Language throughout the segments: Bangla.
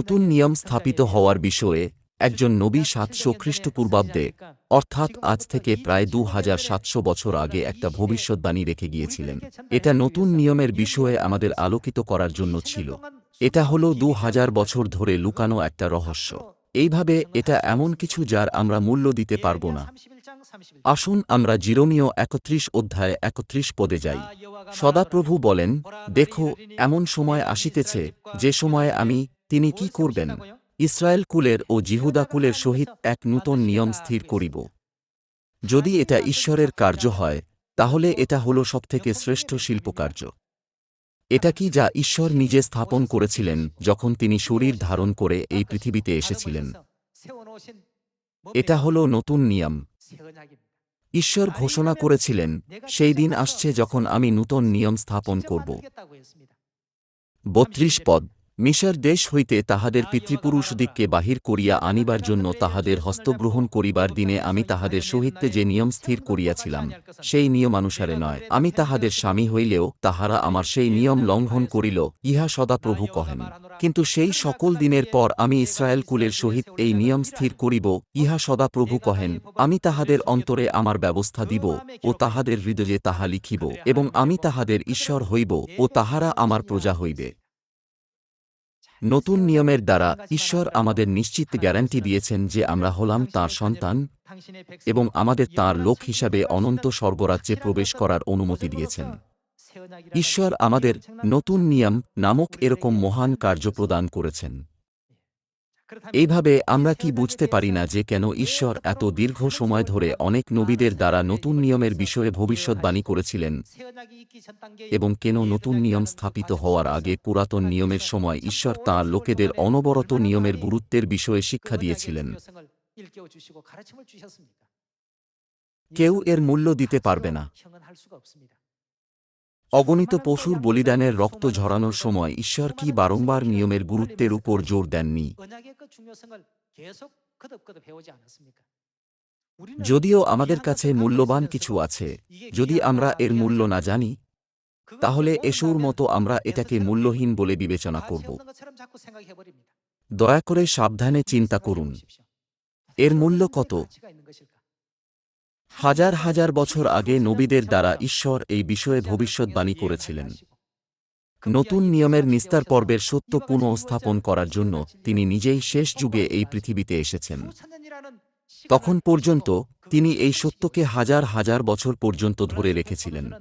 নিয়ম স্থাপিত হওয়ার বিষয়ে একজন নবী সাতশো খ্রিস্টপূর্বাব্দে, অর্থাৎ আজ থেকে প্রায় দু হাজার সাতশো বছর আগে একটা ভবিষ্যৎবাণী রেখে গিয়েছিলেন। এটা নতুন নিয়মের বিষয়ে আমাদের আলোকিত করার জন্য ছিল। এটা হলো দু হাজার বছর ধরে লুকানো একটা রহস্য। এইভাবে এটা এমন কিছু যার আমরা মূল্য দিতে পারব না। আসুন আমরা জিরোমীয় একত্রিশ অধ্যায় একত্রিশ পদে যাই। সদাপ্রভু বলেন, দেখো, এমন সময় আসিতেছে, যে সময়ে আমি তিনি কি করবেন? ইসরায়েল কুলের ও জিহুদা কুলের সহিত এক নূতন নিয়ম স্থির করিব। যদি এটা ঈশ্বরের কার্য হয় তাহলে এটা হল সবথেকে শ্রেষ্ঠ শিল্পকার্য। এটা কি যা ঈশ্বর নিজে স্থাপন করেছিলেন যখন তিনি শরীর ধারণ করে এই পৃথিবীতে এসেছিলেন? এটা হল নতুন নিয়ম। ঈশ্বর ঘোষণা করেছিলেন সেই দিন আসছে যখন আমি নূতন নিয়ম স্থাপন করব। বত্রিশ পদ। মিশর দেশ হইতে তাহাদের পিতৃপুরুষদিগকে বাহির করিয়া আনিবার জন্য তাহাদের হস্তগ্রহণ করিবার দিনে আমি তাহাদের সহিত্যে যে নিয়ম স্থির করিয়াছিলাম, সেই নিয়মানুসারে নয়। আমি তাহাদের স্বামী হইলেও তাহারা আমার সেই নিয়ম লঙ্ঘন করিল, ইহা সদাপ্রভু কহেন। কিন্তু সেই সকল দিনের পর আমি ইসরায়েল কুলের সহিত এই নিয়ম স্থির করিব, ইহা সদাপ্রভু কহেন, আমি তাহাদের অন্তরে আমার ব্যবস্থা দিব, ও তাহাদের হৃদয়ে তাহা লিখিব, এবং আমি তাহাদের ঈশ্বর হইব, ও তাহারা আমার প্রজা হইবে। নতুন নিয়মের দ্বারা ঈশ্বর আমাদের নিশ্চিত গ্যারান্টি দিয়েছেন যে আমরা হলাম তাঁর সন্তান এবং আমাদের তাঁর লোক হিসাবে অনন্ত স্বর্গরাজ্যে প্রবেশ করার অনুমতি দিয়েছেন। ঈশ্বর আমাদের নতুন নিয়ম নামক এরকম মহান কার্য প্রদান করেছেন। এইভাবে আমরা কি বুঝতে পারি না যে কেন ঈশ্বর এত দীর্ঘ সময় ধরে অনেক নবীদের দ্বারা নতুন নিয়মের বিষয়ে ভবিষ্যৎবাণী করেছিলেন এবং কেন নতুন নিয়ম স্থাপিত হওয়ার আগে পুরাতন নিয়মের সময় ঈশ্বর তাঁর লোকেদের অনবরত নিয়মের গুরুত্বের বিষয়ে শিক্ষা দিয়েছিলেন। কেউ এর মূল্য দিতে পারবে না। অগণিত পশুর বলিদানের রক্ত ঝরানোর সময় ঈশ্বর কি বারংবার নিয়মের গুরুত্বের উপর জোর দেননি? যদিও আমাদের কাছে মূল্যবান কিছু আছে, যদি আমরা এর মূল্য না জানি, তাহলে এসুর মতো আমরা এটাকে মূল্যহীন বলে বিবেচনা করব। দয়া করে সাবধানে চিন্তা করুন। এর মূল্য কত? হাজার হাজার বছর আগে নবীদের দ্বারা ঈশ্বর এই বিষয়ে ভবিষ্যৎবাণী করেছিলেন। নতুন নিয়মের নিস্তার পর্বের সত্য পুনঃস্থাপন করার জন্য তিনি নিজেই শেষ যুগে এই পৃথিবীতে এসেছেন। তখন পর্যন্ত তিনি এই সত্যকে হাজার হাজার বছর পর্যন্ত ধরে রেখেছিলেন।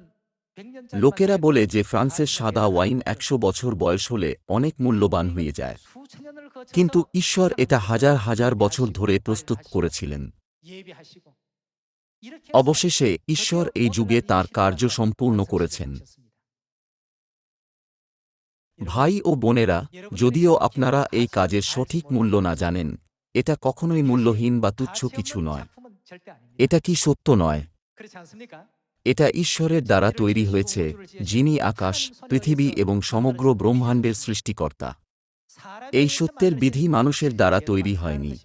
লোকেরা বলে যে ফ্রান্সের সাদা ওয়াইন একশো বছর বয়স হলে অনেক মূল্যবান হয়ে যায়। কিন্তু ঈশ্বর এটা হাজার হাজার বছর ধরে প্রস্তুত করেছিলেন। অবশেষে ঈশ্বর এই যুগে তার কার্য সম্পূর্ণ করেছেন। ভাই ও বোনেরা, যদিও আপনারা এই কাজের সঠিক মূল্য না জানেন, এটা কখনোই মূল্যহীন বা তুচ্ছ কিছু নয়। এটা কি সত্য নয়? এটা ঈশ্বরের দ্বারা তৈরি হয়েছে, যিনি আকাশ, পৃথিবী এবং সমগ্র ব্রহ্মাণ্ডের সৃষ্টিকর্তা। এই সত্যের বিধি মানুষের দ্বারা তৈরি হয়নি।